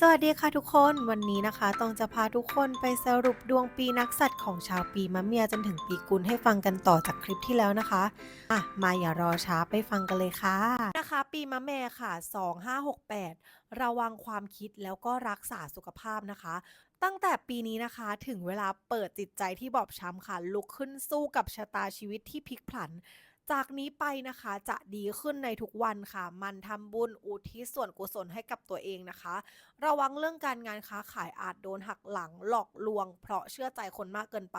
สวัสดีค่ะทุกคนวันนี้นะคะต้องจะพาทุกคนไปสรุปดวงปีนักสัตว์ของชาวปีมะเมียจนถึงปีกุลให้ฟังกันต่อจากคลิปที่แล้วนะคะอะมาอย่ารอช้าไปฟังกันเลยค่ะนะคะ ปีมะแม่ค่ะ 2568 ระวังความคิดแล้วก็รักษาสุขภาพนะคะ ตั้งแต่ปีนี้นะคะถึงเวลาเปิดจิตใจที่บอบช้ำค่ะ ลุกขึ้นสู้กับชะตาชีวิตที่พลิกผัน จากนี้ไปนะคะจะดีขึ้นในทุกวันค่ะ มันทำบุญอุทิศส่วนกุศลให้กับตัวเองนะคะ ระวังเรื่องการงานค้าขายอาจโดนหักหลังหลอกลวง เพราะเชื่อใจคนมากเกินไป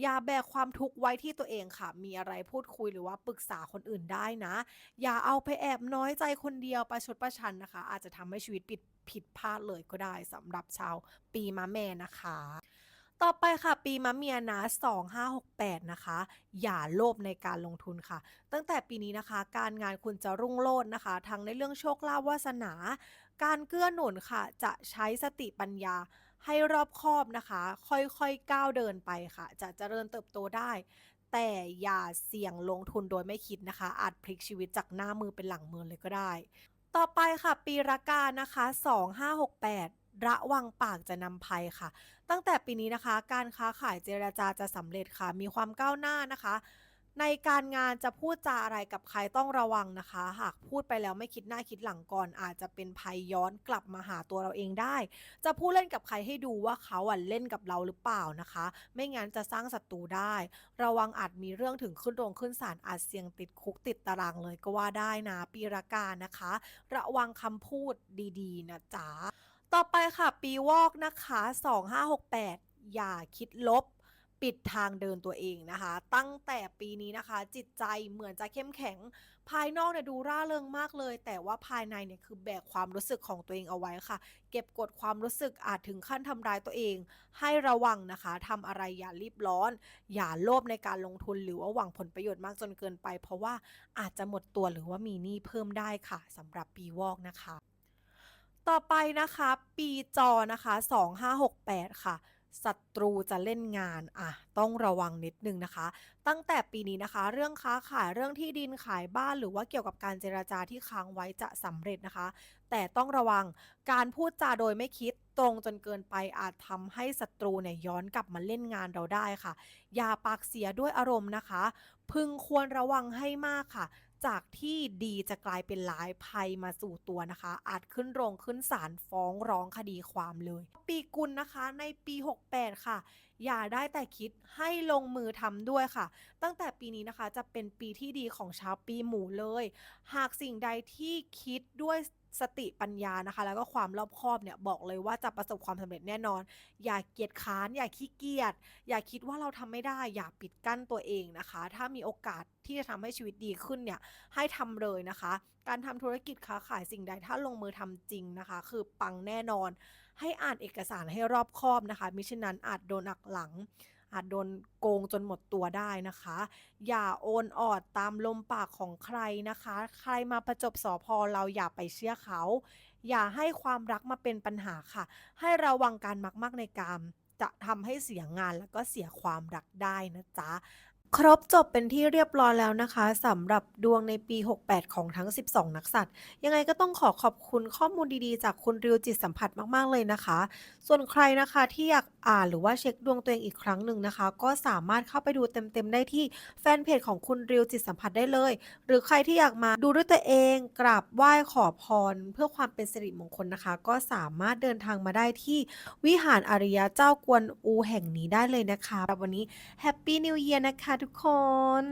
อย่าแบกความทุกข์ไว้ที่ตัวเองค่ะ มีอะไรพูดคุยหรือว่าปรึกษาคนอื่นได้นะ อย่าเอาไปแอบน้อยใจคนเดียวประชดประชันนะคะ อาจจะทำให้ชีวิตผิดผิดพลาดเลยก็ได้สำหรับชาวปีมะแม่นะคะ ต่อไปค่ะ ปีมะเมียนะ2568 นะคะ อย่าโลภในการลงทุนค่ะ ตั้งแต่ปีนี้นะคะ การงานคุณจะรุ่งโรจน์นะคะ ทั้งในเรื่องโชคลาภวาสนา การเกื้อหนุนค่ะ จะใช้สติปัญญาให้รอบคอบนะคะ ค่อยๆก้าวเดินไปค่ะ จะเจริญเติบโตได้ แต่อย่าเสี่ยงลงทุนโดยไม่คิดนะคะ อาจพลิกชีวิตจากหน้ามือเป็นหลังมือเลยก็ได้ ต่อไปค่ะ ปีรากานะคะ 2568 ระวังปากจะนำภัยค่ะ ตั้งแต่ปีนี้นะคะ การค้าขายเจรจาจะสำเร็จค่ะ มีความก้าวหน้านะคะ ในการงานจะพูดจาอะไรกับใครต้องระวังนะคะ หากพูดไปแล้วไม่คิดหน้าคิดหลังก่อน อาจจะเป็นภัยย้อนกลับมาหาตัวเราเองได้ จะพูดเล่นกับใครให้ดูว่าเขาอะเล่นกับเราหรือเปล่านะคะ ไม่งั้นจะสร้างศัตรูได้ ระวังอาจมีเรื่องถึงขึ้นโรงขึ้นศาลอาจเสี่ยงติดคุกติดตารางเลยก็ว่าได้นะปีรากานะคะ ระวังคำพูดดีๆ นะจ๊ะ ต่อไปค่ะ ปีวอกนะคะ2568 อย่าคิดลบ ปิดทางเดินตัวเองนะคะ ตั้งแต่ปีนี้นะคะ จิตใจเหมือนจะเข้มแข็ง ภายนอกเนี่ยดูร่าเริงมากเลย แต่ว่าภายในเนี่ยคือแบกความรู้สึกของตัวเองเอาไว้ค่ะ เก็บกดความรู้สึกอาจถึงขั้นทำร้ายตัวเอง ให้ระวังนะคะทำอะไรอย่ารีบร้อน อย่าโลภในการลงทุนหรือว่าหวังผลประโยชน์มากจนเกินไป เพราะว่าอาจจะหมดตัวหรือว่ามีหนี้เพิ่มได้ค่ะสำหรับปีวอกนะคะ ต่อไปนะคะ ปีจอนะคะ 2568 ค่ะศัตรูจะเล่นงานอะต้องระวังนิดนึงนะคะ ตั้งแต่ปีนี้นะคะ เรื่องค้าขายเรื่องที่ดินขายบ้านหรือว่าเกี่ยวกับการเจราจาที่ค้างไว้จะสำเร็จนะคะ แต่ต้องระวังการพูดจาโดยไม่คิดตรงจนเกินไปอาจทำให้ศัตรูเนี่ยย้อนกลับมาเล่นงานเราได้ค่ะ อย่าปากเสียด้วยอารมณ์นะคะ พึงควรระวังให้มากค่ะ จากที่ดีจะกลายเป็นร้ายภัยมาสู่ตัวนะคะ อาจขึ้นโรงขึ้นศาลฟ้องร้องคดีความเลย ปีกุลนะคะในปี 68 ค่ะ อย่าได้แต่คิดให้ลงมือทำด้วยค่ะ ตั้งแต่ปีนี้นะคะจะเป็นปีที่ดีของชาวปีหมูเลย หากสิ่งใดที่คิดด้วย สติปัญญานะคะ แล้วก็ความรอบคอบเนี่ยบอกเลยว่าจะประสบความสำเร็จแน่นอน อย่าเกียจค้าน อย่าขี้เกียจอย่าคิดว่าเราทำไม่ได้ อย่าปิดกั้นตัวเองนะคะ ถ้ามีโอกาสที่จะทำให้ชีวิตดีขึ้นเนี่ยให้ทำเลยนะคะ การทำธุรกิจค้าขายสิ่งใดถ้าลงมือทำจริงนะคะ คือปังแน่นอน ให้อ่านเอกสารให้รอบคอบนะคะมิฉะนั้นอาจโดนหักหลัง อาจโดนโกงจนหมดตัวได้นะคะ อย่าโอนออดตามลมปากของใครนะคะ ใครมาประจบสอพอเราอย่าไปเชื่อเขา อย่าให้ความรักมาเป็นปัญหาค่ะ ให้ระวังการมักมากในการจะทำให้เสียงานแล้วก็เสียความรักได้นะจ๊ะ ครบจบเป็นที่เรียบร้อยแล้วนะคะสำหรับดวงในปี 68 ของทั้ง 12 นักสัตว์ ยังไงก็ต้องขอขอบคุณข้อมูลดีๆ จากคุณริวจิตสัมผัสมากๆเลยนะคะ ส่วนใครนะคะที่อยากอ่านหรือว่าเช็คดวงตัวเองอีกครั้งหนึ่งนะคะ ก็สามารถเข้าไปดูเต็มๆได้ที่แฟนเพจของคุณริวจิตสัมผัสได้เลย หรือใครที่อยากมาดูด้วยตัวเองกราบไหว้ขอพร เพื่อความเป็นสิริมงคลนะคะ ก็สามารถเดินทางมาได้ที่วิหารอาริยะเจ้ากวนอูแห่งนี้ได้เลยนะคะสำหรับวันนี้แฮปปี้นิวเยียร์นะคะทุกคน